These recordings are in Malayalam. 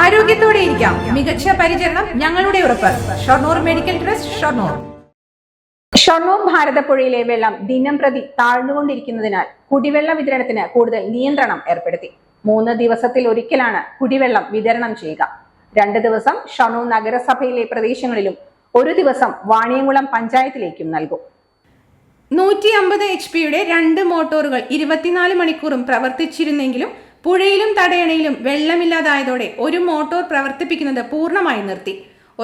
ആരോഗ്യത്തോടെ ഇരിക്കാം. മികച്ച പരിചരണം ഞങ്ങളുടെ ഉറപ്പ്. Shoranur medical trust Shoranur. Shoranur ഭാരതപ്പുഴയിലെ വെള്ളം ദിനം പ്രതി താഴ്ന്നുകൊണ്ടിരിക്കുന്നതിനാൽ കുടിവെള്ള വിതരണത്തിന് കൂടുതൽ നിയന്ത്രണം ഏർപ്പെടുത്തി. മൂന്ന് ദിവസത്തിൽ ഒരിക്കലാണ് കുടിവെള്ളം വിതരണം ചെയ്യുക. രണ്ട് ദിവസം ഷൊർണൂർ നഗരസഭയിലെ പ്രദേശങ്ങളിലും ഒരു ദിവസം വാണിയംകുളം പഞ്ചായത്തിലേക്കും നൽകും. നൂറ്റി അമ്പത് എച്ച് പിയുടെ രണ്ട് മോട്ടോറുകൾ ഇരുപത്തിനാല് മണിക്കൂറും പ്രവർത്തിച്ചിരുന്നെങ്കിലും പുഴയിലും തടയണയിലും വെള്ളമില്ലാതായതോടെ ഒരു മോട്ടോർ പ്രവർത്തിപ്പിക്കുന്നത് പൂർണമായി നിർത്തി.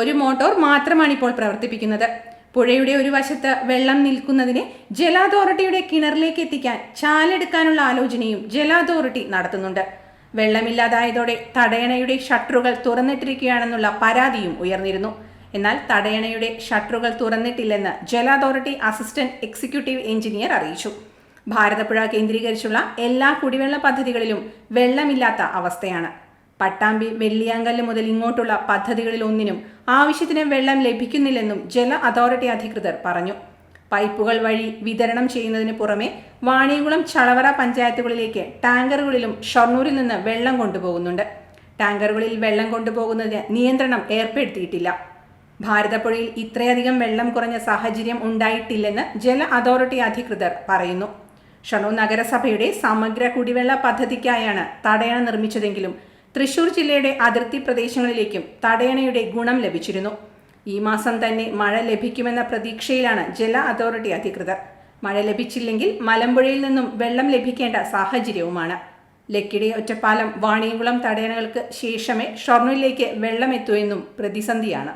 ഒരു മോട്ടോർ മാത്രമാണ് ഇപ്പോൾ പ്രവർത്തിപ്പിക്കുന്നത്. പുഴയുടെ ഒരു വശത്ത് വെള്ളം നിൽക്കുന്നതിനെ ജല അതോറിറ്റിയുടെ കിണറിലേക്ക് എത്തിക്കാൻ ചാലെടുക്കാനുള്ള ആലോചനയും ജല അതോറിറ്റി നടത്തുന്നുണ്ട്. വെള്ളമില്ലാതായതോടെ തടയണയുടെ ഷട്ടറുകൾ തുറന്നിട്ടിരിക്കുകയാണെന്നുള്ള പരാതിയും ഉയർന്നിരുന്നു. എന്നാൽ തടയണയുടെ ഷട്ടറുകൾ തുറന്നിട്ടില്ലെന്ന് ജല അതോറിറ്റി അസിസ്റ്റന്റ് എക്സിക്യൂട്ടീവ് എഞ്ചിനീയർ അറിയിച്ചു. ഭാരതപ്പുഴ കേന്ദ്രീകരിച്ചുള്ള എല്ലാ കുടിവെള്ള പദ്ധതികളിലും വെള്ളമില്ലാത്ത അവസ്ഥയാണ്. പട്ടാമ്പി വെള്ളിയാങ്കല്ല് മുതൽ ഇങ്ങോട്ടുള്ള പദ്ധതികളിലൊന്നിനും ആവശ്യത്തിന് വെള്ളം ലഭിക്കുന്നില്ലെന്നും ജല അതോറിറ്റി അധികൃതർ പറഞ്ഞു. പൈപ്പുകൾ വഴി വിതരണം ചെയ്യുന്നതിന് പുറമെ വാണിയംകുളം ചളവറ പഞ്ചായത്തുകളിലേക്ക് ടാങ്കറുകളിലും ഷൊർണൂരിൽ നിന്ന് വെള്ളം കൊണ്ടുപോകുന്നുണ്ട്. ടാങ്കറുകളിൽ വെള്ളം കൊണ്ടുപോകുന്നതിന് നിയന്ത്രണം ഏർപ്പെടുത്തിയിട്ടില്ല. ഭാരതപ്പുഴയിൽ ഇത്രയധികം വെള്ളം കുറഞ്ഞ സാഹചര്യം ഉണ്ടായിട്ടില്ലെന്ന് ജല അതോറിറ്റി അധികൃതർ പറയുന്നു. ഷണൂർ നഗരസഭയുടെ സമഗ്ര കുടിവെള്ള പദ്ധതിക്കായാണ് തടയണ നിർമ്മിച്ചതെങ്കിലും തൃശൂർ ജില്ലയുടെ അതിർത്തി പ്രദേശങ്ങളിലേക്കും തടയണയുടെ ഗുണം ലഭിച്ചിരുന്നു. ഈ മാസം തന്നെ മഴ ലഭിക്കുമെന്ന പ്രതീക്ഷയിലാണ് ജല അതോറിറ്റി അധികൃതർ. മഴ ലഭിച്ചില്ലെങ്കിൽ മലമ്പുഴയിൽ നിന്നും വെള്ളം ലഭിക്കേണ്ട സാഹചര്യവുമാണ്. ലക്കിടി ഒറ്റപ്പാലം വാണിയംകുളം തടയണകൾക്ക് ശേഷമേ ഷൊർണൂരിലേക്ക് വെള്ളമെത്തൂ എന്നും പ്രതിസന്ധിയാണ്.